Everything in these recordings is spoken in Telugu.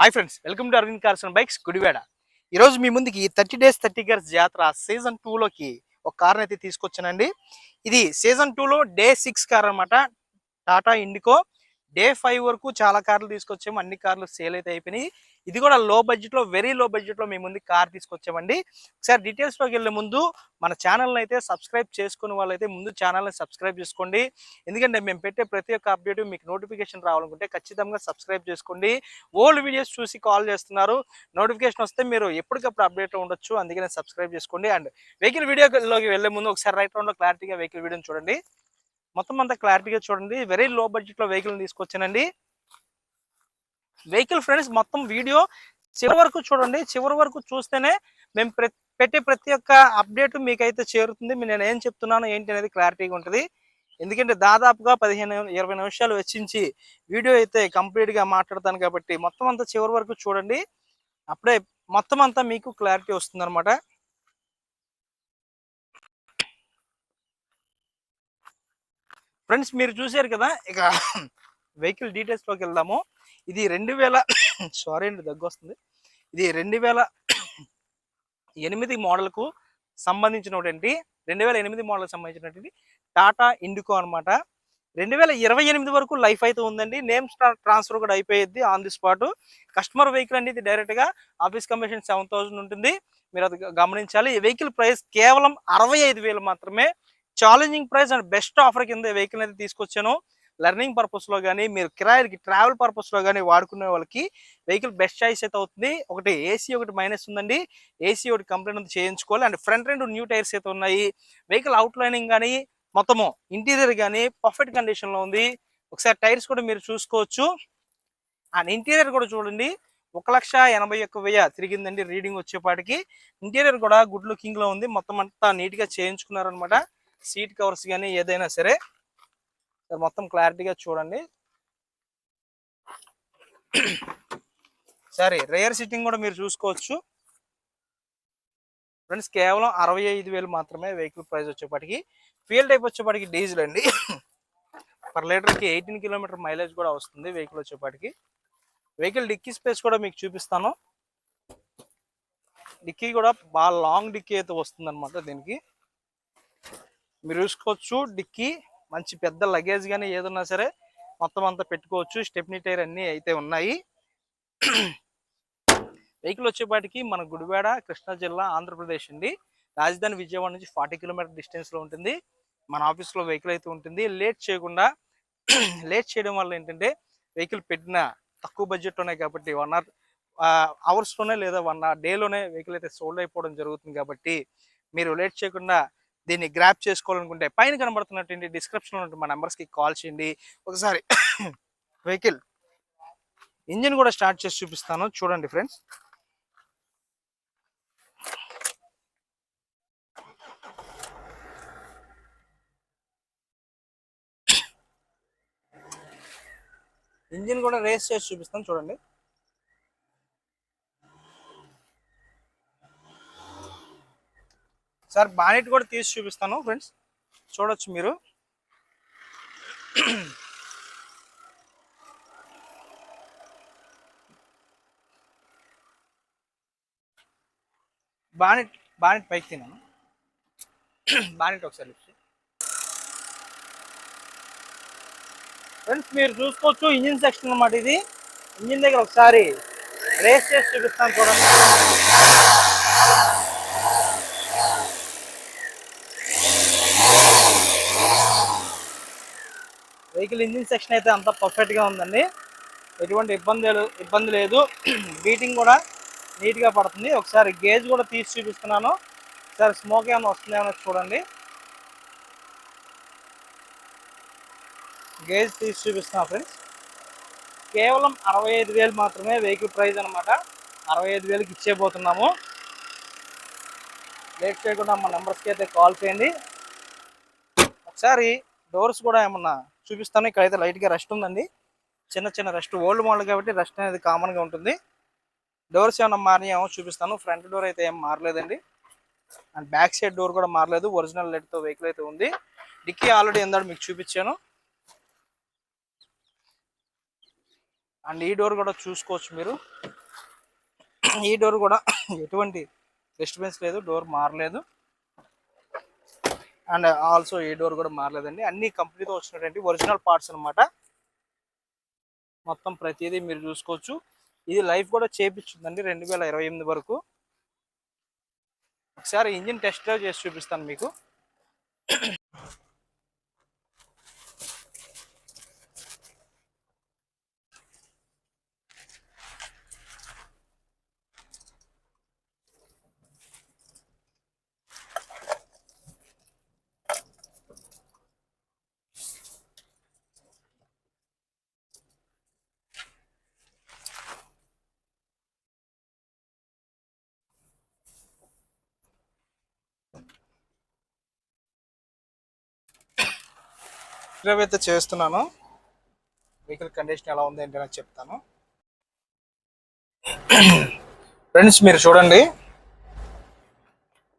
Hi friends welcome to Aravind cars and bikes Gudivada. ఈరోజు మీ ముందుకి థర్టీ డేస్ థర్టీ గర్స్ జాతర సీజన్లోకి ఒక కార్ని అయితే తీసుకొచ్చానండి. ఇది సీజన్లో డే సిక్స్ కార్ అన్నమాట. టాటా ఇండికో డే ఫైవ్ వరకు చాలా కార్లు తీసుకొచ్చాము. అన్ని కార్లు సేల్ అయితే అయిపోయినాయి. ఇది కూడా లో బడ్జెట్లో వెరీ లో బడ్జెట్లో మీ ముందు కార్ తీసుకొచ్చామండి. ఒకసారి డీటెయిల్స్లోకి వెళ్ళే ముందు మన ఛానల్ని అయితే సబ్స్క్రైబ్ చేసుకున్న వాళ్ళైతే ముందు ఛానల్ని సబ్స్క్రైబ్ చేసుకోండి. ఎందుకంటే మేము పెట్టే ప్రతి ఒక్క అప్డేట్ మీకు నోటిఫికేషన్ రావాలనుకుంటే ఖచ్చితంగా సబ్స్క్రైబ్ చేసుకోండి. ఓల్డ్ వీడియోస్ చూసి కాల్ చేస్తున్నారు. నోటిఫికేషన్ వస్తే మీరు ఎప్పటికప్పుడు అప్డేట్ ఉండొచ్చు. అందుకనే సబ్స్క్రైబ్ చేసుకోండి. అండ్ వెహికల్ వీడియోలోకి వెళ్ళే ముందు ఒకసారి రైట్ రౌండ్లో క్లారిటీగా వెహికల్ వీడియోని చూడండి. మొత్తం అంతా క్లారిటీగా చూడండి. వెరీ లో బడ్జెట్లో వెహికల్ని వెహికల్ తీసుకొచ్చానండి. వెహికల్ ఫ్రెండ్స్ మొత్తం వీడియో చివరి వరకు చూడండి. చివరి వరకు చూస్తేనే మేము పెట్టే ప్రతి ఒక్క అప్డేట్ మీకైతే చేరుతుంది. నేను ఏం చెప్తున్నాను ఏంటి అనేది క్లారిటీగా ఉంటుంది. ఎందుకంటే దాదాపుగా పదిహేను ఇరవై నిమిషాలు వెచ్చించి వీడియో అయితే కంప్లీట్గా మాట్లాడతాను కాబట్టి మొత్తం అంతా చివరి వరకు చూడండి. అప్పుడే మొత్తం అంతా మీకు క్లారిటీ వస్తుంది ఫ్రెండ్స్ మీరు చూశారు కదా ఇక వెహికల్ డీటెయిల్స్లోకి వెళ్దాము. ఇది రెండు వేల సారీ అండి దగ్గు వస్తుంది. ఇది రెండు వేల ఎనిమిది మోడల్కు సంబంధించినటువంటి రెండు వేల ఎనిమిది మోడల్ సంబంధించినటువంటి టాటా ఇండికో అన్నమాట. రెండు వేల ఇరవై ఎనిమిది వరకు లైఫ్ అయితే ఉందండి. నేమ్ ట్రాన్స్ఫర్ కూడా అయిపోయింది on the spot. Customer vehicle అండి ఇది డైరెక్ట్గా ఆఫీస్ కమిషన్ సెవెన్ థౌసండ్ ఉంటుంది. మీరు అది గమనించాలి. ఈ వెహికల్ ప్రైస్ కేవలం అరవై ఐదు వేలు మాత్రమే. Challenging price and best offer కింద వెహికల్ అయితే తీసుకొచ్చాను. లెర్నింగ్ పర్పస్లో కానీ మీరు కిరాయిలకి ట్రావెల్ పర్పస్లో కానీ వాడుకునే వాళ్ళకి వెహికల్ బెస్ట్ చాయిస్ అయితే అవుతుంది. ఒకటి ఏసీ ఒకటి మైనస్ ఉందండి. ఏసీ ఒకటి కంప్లైంట్ ఉంది. చేయించుకోవాలి. అండ్ ఫ్రంట్ రెండు న్యూ టైర్స్ అయితే ఉన్నాయి. వెహికల్ అవుట్ లైనింగ్ కానీ మొత్తము ఇంటీరియర్ కానీ పర్ఫెక్ట్ కండిషన్లో ఉంది. ఒకసారి టైర్స్ కూడా మీరు చూసుకోవచ్చు. అండ్ ఇంటీరియర్ కూడా చూడండి. ఒక లక్ష ఎనభై ఒక్క వెయ్యి తిరిగిందండి. రీడింగ్ వచ్చేపాటికి. ఇంటీరియర్ కూడా గుడ్ లుకింగ్లో ఉంది. మొత్తం అంతా నీట్గా చేయించుకున్నారనమాట సీట్ కవర్స్ కానీ ఏదైనా సరే మొత్తం క్లారిటీగా చూడండి. సరే రేర్ సిట్టింగ్ కూడా మీరు చూసుకోవచ్చు. ఫ్రెండ్స్ కేవలం అరవై ఐదు వేలు మాత్రమే వెహికల్ ప్రైస్ వచ్చేప్పటికి. ఫ్యూల్ టైప్ వచ్చేప్పటికి డీజిల్ అండి. పర్ లీటర్కి ఎయిటీన్ కిలోమీటర్ మైలేజ్ కూడా వస్తుంది వెహికల్ వచ్చేప్పటికి. వెహికల్ డిక్కీ స్పేస్ కూడా మీకు చూపిస్తాను. డిక్కీ కూడా బాగా లాంగ్ డిక్కీ అయితే వస్తుందన్నమాట దీనికి. మీరు చూసుకోవచ్చు. డిక్కీ మంచి పెద్ద లగేజ్ కానీ ఏదన్నా సరే మొత్తం అంతా పెట్టుకోవచ్చు. స్టెప్నీ టైర్ అన్నీ అయితే ఉన్నాయి. వెహికల్ వచ్చేపాటికి మన గుడివాడ కృష్ణా జిల్లా ఆంధ్రప్రదేశ్ అండి. రాజధాని విజయవాడ నుంచి ఫార్టీ కిలోమీటర్ డిస్టెన్స్లో ఉంటుంది. మన ఆఫీస్లో వెహికల్ అయితే ఉంటుంది. లేట్ చేయకుండా లేట్ చేయడం వల్ల ఏంటంటే వెహికల్ పెట్టిన తక్కువ బడ్జెట్ ఉన్నాయి కాబట్టి వన్ అవర్ అవర్స్లోనే లేదా వన్ అవర్ డేలోనే వెహికల్ అయితే సోల్డ్ అయిపోవడం జరుగుతుంది కాబట్టి మీరు లేట్ చేయకుండా దీన్ని గ్రాప్ చేసుకోవాలనుకుంటే పైన కనబడుతున్నటువంటి డిస్క్రిప్షన్ ఉంటుంది మా నెంబర్స్కి కి కాల్ చేయండి. ఒకసారి వెహికల్ ఇంజిన్ కూడా స్టార్ట్ చేసి చూపిస్తాను. చూడండి ఫ్రెండ్స్ ఇంజిన్ కూడా రేస్ చేసి చూపిస్తాను. చూడండి. సార్ బానెట్ కూడా తీసి చూపిస్తాను ఫ్రెండ్స్. చూడొచ్చు మీరు. బానెట్ బానెట్ పైకి తిన్నాను. బానెట్ ఒకసారి లిఫ్ట్ ఫ్రెండ్స్ మీరు చూసుకోవచ్చు ఇంజిన్ సెక్షన్ అన్నమాట ఇది. ఇంజిన్ దగ్గర ఒకసారి రేస్ చేసి చూపిస్తాను చూడండి. వెహికల్ ఇంజిన్ సెక్షన్ అయితే అంతా పర్ఫెక్ట్గా ఉందండి. ఎటువంటి ఇబ్బంది ఇబ్బంది లేదు. బీటింగ్ కూడా నీట్గా పడుతుంది. ఒకసారి గేజ్ కూడా తీసి చూపిస్తున్నాను. ఒకసారి స్మోక్ ఏమైనా వస్తుందేమో చూడండి. గేజ్ తీసి చూపిస్తున్నా ఫ్రెండ్స్ కేవలం అరవై ఐదు వేలు మాత్రమే వెహికల్ ప్రైస్ అనమాట అరవై ఐదు వేలకి ఇచ్చేపోతున్నాము లేట్ చేయకుండా మా నెంబర్స్కి అయితే కాల్ చేయండి. ఒకసారి డోర్స్ కూడా ఏమన్నా చూపిస్తాను. ఇక్కడైతే లైట్గా రెస్ట్ ఉందండి. చిన్న చిన్న రెస్ట్ ఓల్డ్ మోడల్ కాబట్టి రెస్ట్ అనేది కామన్గా ఉంటుంది. డోర్స్ ఏమైనా మారినాయేమో చూపిస్తాను. ఫ్రంట్ డోర్ అయితే ఏం మారలేదండి. అండ్ బ్యాక్ సైడ్ డోర్ కూడా మారలేదు. ఒరిజినల్ లెట్తో వెహికల్ అయితే ఉంది. డిక్కీ ఆల్రెడీ ఎందాడు మీకు చూపించాను. అండ్ ఈ డోర్ కూడా చూసుకోవచ్చు మీరు. ఈ డోర్ కూడా ఎటువంటి డిస్టర్బెన్స్ లేదు. డోర్ మారలేదు. అండ్ ఆల్సో ఏ డోర్ కూడా మారలేదండి. అన్ని కంపెనీతో వచ్చినటువంటి ఒరిజినల్ పార్ట్స్ అన్నమాట. మొత్తం ప్రతిదీ మీరు చూసుకోవచ్చు. ఇది లైఫ్ కూడా చేపించిందండి రెండు వేల ఇరవై ఎనిమిది వరకు. ఒకసారి ఇంజిన్ టెస్ట్ డ్రైవ్ చేసి చూపిస్తాను మీకు. డ్రైవ్ అయితే చేస్తున్నాను. వెహికల్ కండిషన్ ఎలా ఉంది ఏంటి అని చెప్తాను. ఫ్రెండ్స్ మీరు చూడండి.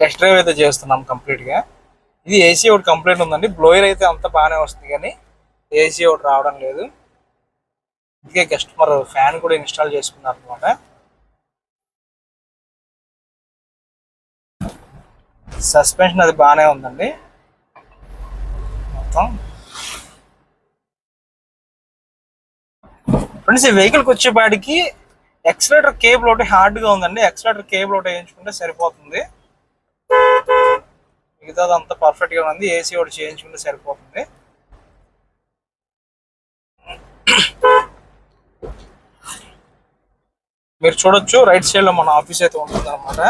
టెస్ట్ డ్రైవ్ అయితే చేస్తున్నాం కంప్లీట్గా ఇది ఏసీ ఒకటి కంప్లీట్ ఉందండి. బ్లోయర్ అయితే అంత బాగానే వస్తుంది కానీ ఏసీ ఒకటి రావడం లేదు. అందుకే కస్టమర్ ఫ్యాన్ కూడా ఇన్స్టాల్ చేసుకున్నారు అనమాట సస్పెన్షన్ అది బాగానే ఉందండి. మొత్తం ఫ్రెండ్స్ ఈ వెహికల్కి వచ్చేపాటికి ఎక్సలేటర్ కేబుల్ ఒకటి హార్డ్గా ఉందండి. ఎక్సలేటర్ కేబుల్ ఒకటి వేయించుకుంటే సరిపోతుంది. మిగతాది అంతా పర్ఫెక్ట్గా ఉంది. ఏసీ ఒకటి చేయించుకుంటే సరిపోతుంది. మీరు చూడొచ్చు రైట్ సైడ్లో మన ఆఫీస్ అయితే ఉంటుంది అనమాట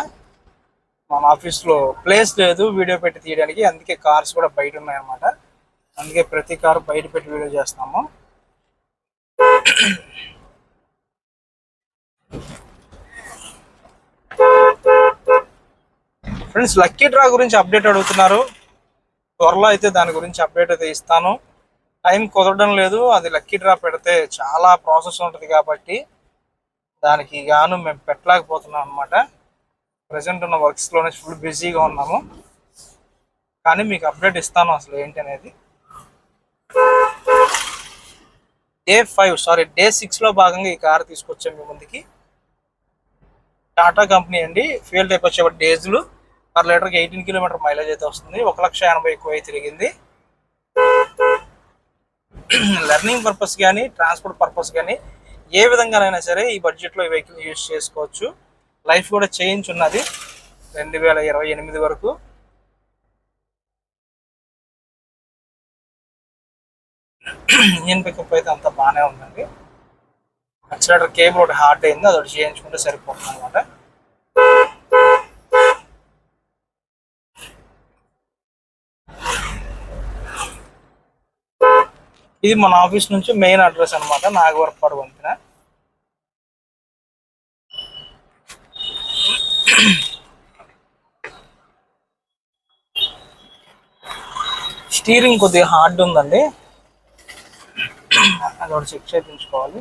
మన ఆఫీస్లో ప్లేస్ లేదు వీడియో పెట్టి తీయడానికి. అందుకే కార్స్ కూడా బయట ఉన్నాయన్నమాట. అందుకే ప్రతి కారు బయట పెట్టి వీడియో చేస్తాము ఫ్రెండ్స్ లక్కీ డ్రా గురించి అప్డేట్ అడుగుతున్నారు. త్వరలో అయితే దాని గురించి అప్డేట్ అయితే ఇస్తాను. టైం కుదరడం లేదు. అది లక్కీ డ్రా పెడితే చాలా ప్రాసెస్ ఉంటుంది కాబట్టి దానికి గాను మేము పెట్టలేకపోతున్నాం అనమాట ప్రజెంట్ ఉన్న వర్క్స్లోనే ఫుల్ బిజీగా ఉన్నాము. కానీ మీకు అప్డేట్ ఇస్తాను అసలు ఏంటి అనేది. డే ఫైవ్ సారీ డే సిక్స్లో భాగంగా ఈ కార్ తీసుకొచ్చాం మీ ముందుకి. టాటా కంపెనీ అండి. ఫ్యూల్ టైప్ వచ్చేవాటి డీజిల్ పర్ లీటర్కి ఎయిటీన్ కిలోమీటర్ మైలేజ్ అయితే వస్తుంది. ఒక లక్ష ఎనభై ఎక్కువ అయితే తిరిగింది. లెర్నింగ్ పర్పస్ కానీ ట్రాన్స్పోర్ట్ పర్పస్ కానీ ఏ విధంగానైనా సరే ఈ బడ్జెట్లో ఈ వెహికల్ యూజ్ చేసుకోవచ్చు. లైఫ్ కూడా చేయించున్నది ఉన్నది. రెండు వేల ఇరవై ఎనిమిది వరకు. ఇంజిన్ పికప్ అయితే అంతా బాగానే ఉందండి. యాక్సిలేటర్ కేబుల్ ఒకటి హార్డ్ అయింది అది ఒకటి చేయించుకుంటే సరిపోతుంది అనమాట ఇది మన ఆఫీస్ నుంచి మెయిన్ అడ్రస్ అనమాట నాగవరపాడు వంతెన. స్టీరింగ్ కొద్దిగా హార్డ్ ఉందండి. అది ఒకటి చెక్ చేయించుకోవాలి.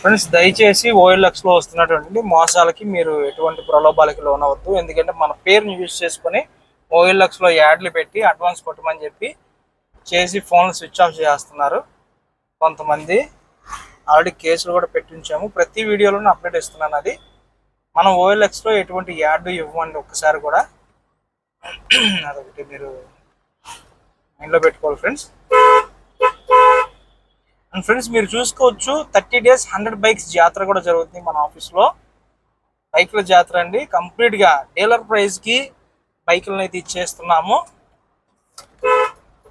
ఫ్రెండ్స్ దయచేసి ఓఎల్ఎక్స్లో వస్తున్నటువంటి మోసాలకి మీరు ఎటువంటి ప్రలోభాలకి లోనవద్దు ఎందుకంటే మన పేరుని యూజ్ చేసుకొని ఓఎల్ఎక్స్లో యాడ్లు పెట్టి అడ్వాన్స్ కొట్టమని చెప్పి చేసి ఫోన్లు స్విచ్ ఆఫ్ చేస్తున్నారు కొంతమంది. ఆల్రెడీ కేసులు కూడా పెట్టించాము. ప్రతి వీడియోలోనూ అప్డేట్ ఇస్తున్నాను అది. మనం ఓఎల్ఎక్స్లో ఎటువంటి యాడ్ ఇవ్వండి ఒక్కసారి కూడా. అదొకటి మీరు మైండ్లో పెట్టుకోవాలి ఫ్రెండ్స్. అండ్ ఫ్రెండ్స్ మీరు చూసుకోవచ్చు థర్టీ డేస్ హండ్రెడ్ బైక్స్ జాతర కూడా జరుగుతుంది మన ఆఫీస్లో. బైకుల జాతర అండి. కంప్లీట్గా డీలర్ ప్రైస్కి బైకులను అయితే ఇచ్చేస్తున్నాము.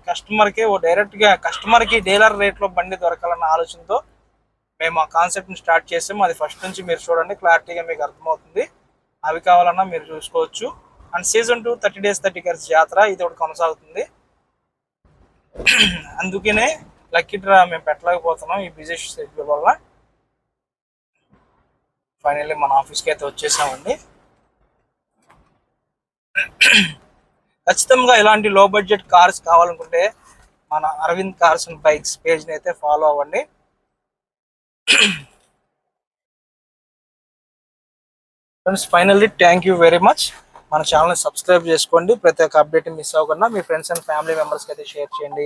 కస్టమర్కి ఓ డైరెక్ట్గా కస్టమర్కి డీలర్ రేట్లో బండి దొరకాలన్న ఆలోచనతో మేము ఆ కాన్సెప్ట్ని స్టార్ట్ చేసాము. అది ఫస్ట్ నుంచి మీరు చూడండి క్లారిటీగా మీకు అర్థమవుతుంది. అవి కావాలన్నా మీరు చూసుకోవచ్చు. And season two thirty days thirty curse జాతర ఇది ఒకటి కొనసాగుతుంది. అందుకనే లక్కీ డ్రా మేము పెట్టలేకపోతున్నాం ఈ బిజీ షెడ్యూల్ వల్ల. ఫైనల్లీ మన ఆఫీస్కి అయితే వచ్చేసామండి. ఖచ్చితంగా ఇలాంటి లో బడ్జెట్ కార్స్ కావాలనుకుంటే మన అరవింద్ కార్స్ అండ్ బైక్స్ పేజ్ని అయితే ఫాలో అవ్వండి. Friends finally thank you very much మన ఛానల్ని సబ్స్క్రైబ్ చేసుకోండి. ప్రతి ఒక్క అప్డేట్ మిస్ అవ్వకుండా మీ ఫ్రెండ్స్ అండ్ ఫ్యామిలీ మెంబర్స్కి అయితే షేర్ చేయండి.